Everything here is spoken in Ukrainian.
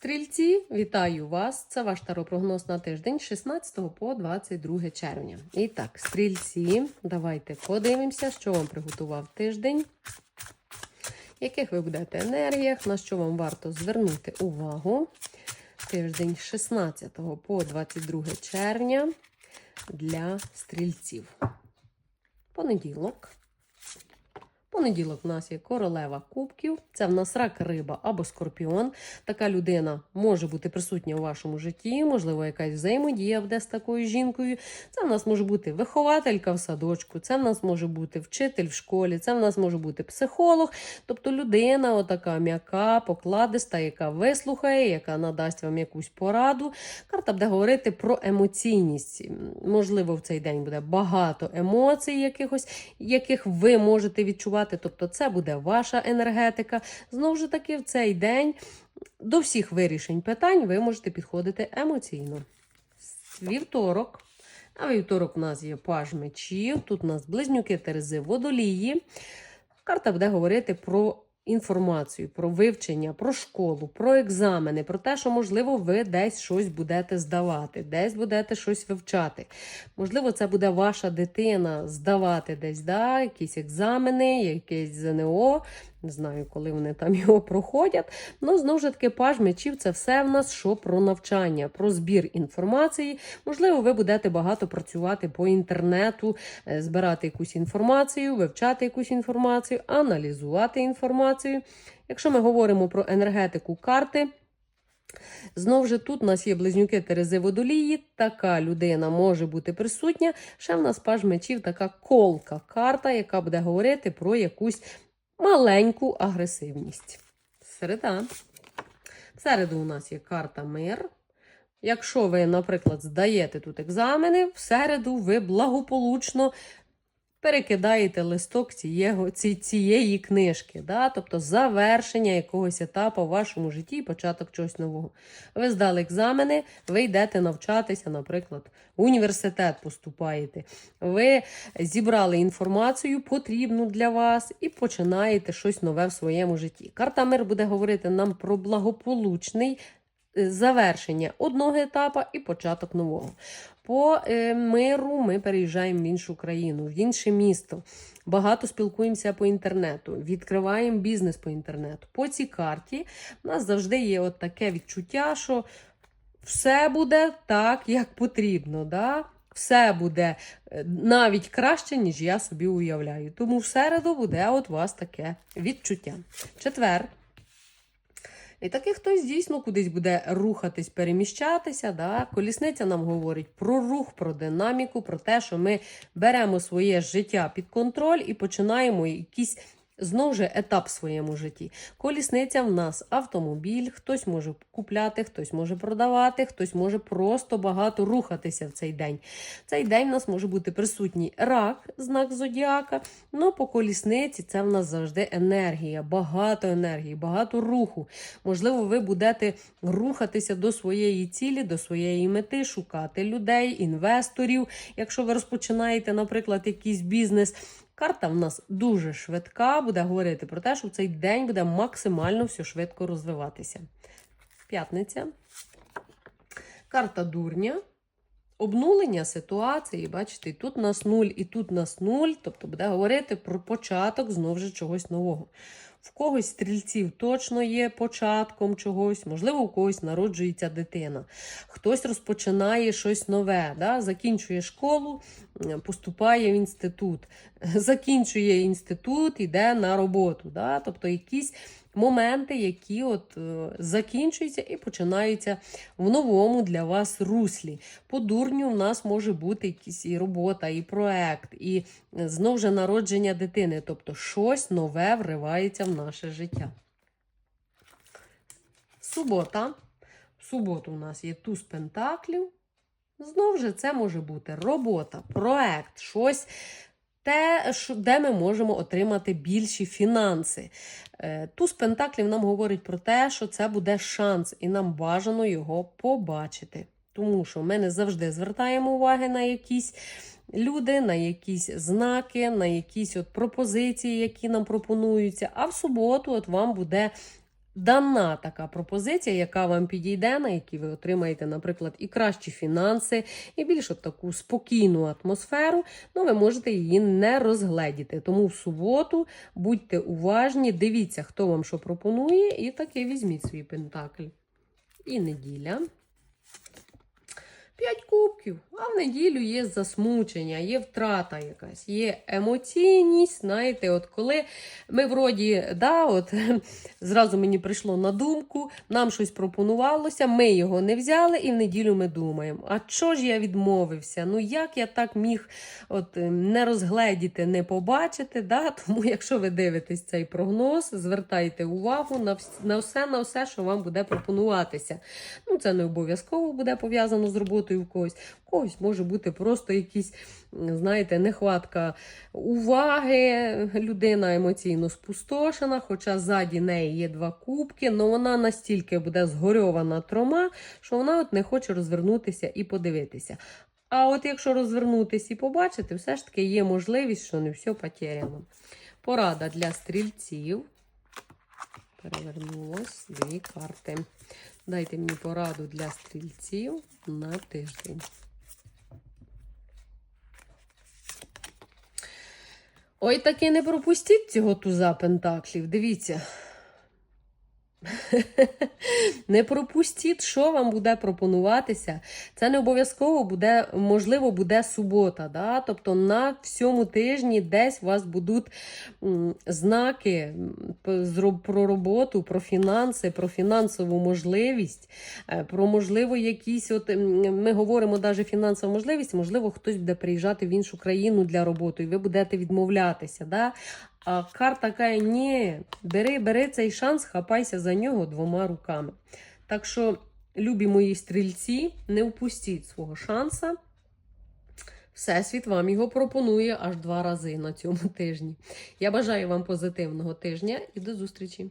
Стрільці, вітаю вас! Це ваш таропрогноз на тиждень 16 по 22 червня. І так, стрільці, давайте подивимося, що вам приготував тиждень, яких ви будете енергіях, на що вам варто звернути увагу. Тиждень 16 по 22 червня для стрільців. Понеділок. Понеділок в нас є королева кубків. Це в нас рак риба або скорпіон. Така людина може бути присутня у вашому житті, можливо, якась взаємодія буде з такою жінкою. Це в нас може бути вихователька в садочку, це в нас може бути вчитель в школі, це в нас може бути психолог. Тобто людина, отака м'яка, покладиста, яка вислухає, яка надасть вам якусь пораду. Карта буде говорити про емоційність. Можливо, в цей день буде багато емоцій, якихось, яких ви можете відчувати. Тобто, це буде ваша енергетика. Знову ж таки, в цей день до всіх вирішень питань ви можете підходити емоційно. Вівторок. А вівторок у нас є паж мечів. Тут у нас близнюки Терези водолії. Карта буде говорити про інформацію, про вивчення, про школу, про екзамени, про те, що, можливо, ви десь щось будете здавати, десь будете щось вивчати. Можливо, це буде ваша дитина здавати десь да, якісь екзамени, якесь ЗНО. Не знаю, коли вони там його проходять. Ну, знову ж таки, паж мечів це все в нас, що про навчання, про збір інформації. Можливо, ви будете багато працювати по інтернету, е, збирати якусь інформацію, вивчати якусь інформацію, аналізувати інформацію. Якщо ми говоримо про енергетику карти. Знову ж тут у нас є близнюки Терези Водолії. Така людина може бути присутня. Ще в нас паж мечів, така колка карта, яка буде говорити про якусь маленьку агресивність. Середа. В середу у нас є карта мир. Якщо ви, наприклад, здаєте тут екзамени, в середу ви благополучно перекидаєте листок цієї, ці- цієї книжки, да? тобто завершення якогось етапу в вашому житті і початок чогось нового. Ви здали екзамени, ви йдете навчатися, наприклад, в університет поступаєте. Ви зібрали інформацію, потрібну для вас, і починаєте щось нове в своєму житті. Карта мир буде говорити нам про благополучний завершення одного етапу і початок нового. По е, миру ми переїжджаємо в іншу країну, в інше місто. Багато спілкуємося по інтернету, відкриваємо бізнес по інтернету. По цій карті в нас завжди є от таке відчуття, що все буде так, як потрібно. Да? Все буде е, навіть краще, ніж я собі уявляю. Тому в середу буде от у вас таке відчуття. Четвер. І таки хтось дійсно кудись буде рухатись, переміщатися. Да? Колісниця нам говорить про рух, про динаміку, про те, що ми беремо своє життя під контроль і починаємо якийсь знову ж етап в своєму житті. Колісниця в нас автомобіль, хтось може купляти, хтось може продавати, хтось може просто багато рухатися в цей день. Цей день в нас може бути присутній рак, знак зодіака. Ну, по колісниці це в нас завжди енергія, багато енергії, багато руху. Можливо, ви будете рухатися до своєї цілі, до своєї мети, шукати людей, інвесторів. Якщо ви розпочинаєте, наприклад, якийсь бізнес. Карта в нас дуже швидка, буде говорити про те, що в цей день буде максимально все швидко розвиватися. П'ятниця. Карта дурня. Обнулення ситуації, бачите, тут нас нуль, і тут нас нуль. Тобто буде говорити про початок знову ж чогось нового. В когось стрільців точно є початком чогось, можливо, у когось народжується дитина. Хтось розпочинає щось нове, да? закінчує школу, поступає в інститут, закінчує інститут, йде на роботу. Да? Тобто якісь моменти, які от е, закінчуються і починаються в новому для вас руслі. По дурню в нас може бути якісь і робота, і проект, і е, знову ж народження дитини. Тобто щось нове вривається в наше життя. Субота. В суботу у нас є туз пентаклів. Знову ж це може бути робота, проект, щось. Те, де ми можемо отримати більші фінанси. Е, Туз Пентаклів нам говорить про те, що це буде шанс, і нам бажано його побачити. Тому що ми не завжди звертаємо уваги на якісь люди, на якісь знаки, на якісь от пропозиції, які нам пропонуються. А в суботу от вам буде дана така пропозиція, яка вам підійде, на якій ви отримаєте, наприклад, і кращі фінанси, і більш от таку спокійну атмосферу, ну ви можете її не розгледіти. Тому в суботу будьте уважні, дивіться, хто вам що пропонує, і таки візьміть свій пентакль. І неділя. П'ять кубків, а в неділю є засмучення, є втрата якась, є емоційність. Знаєте, от коли ми вроді, да, от зразу мені прийшло на думку, нам щось пропонувалося, ми його не взяли, і в неділю ми думаємо, а чого ж я відмовився? Ну як я так міг от, е, не розгледіти, не побачити? Да? Тому, якщо ви дивитесь цей прогноз, звертайте увагу на, на все, на все, що вам буде пропонуватися. Ну, це не обов'язково буде пов'язано з роботою в когось. В когось може бути просто якісь, знаєте, нехватка уваги, людина емоційно спустошена, хоча ззаді неї є два кубки, але вона настільки буде згорьована трома, що вона от не хоче розвернутися і подивитися. А от якщо розвернутися і побачити, все ж таки є можливість, що не все потеряно. Порада для стрільців. Перевернулось дві карти. Дайте мені пораду для стрільців на тиждень. Ой, таки не пропустіть цього туза пентаклів. Дивіться. Не пропустіть, що вам буде пропонуватися. Це не обов'язково буде, можливо, буде субота. Да? Тобто на всьому тижні десь у вас будуть знаки про роботу, про фінанси, про фінансову можливість, е, про можливо якісь. От ми говоримо навіть фінансова можливість, можливо, хтось буде приїжджати в іншу країну для роботи, і ви будете відмовлятися. Да? А карта каже, ні, бери, бери цей шанс, хапайся за нього двома руками. Так що, любі мої стрільці, не впустіть свого шанса. Всесвіт вам його пропонує аж два рази на цьому тижні. Я бажаю вам позитивного тижня і до зустрічі!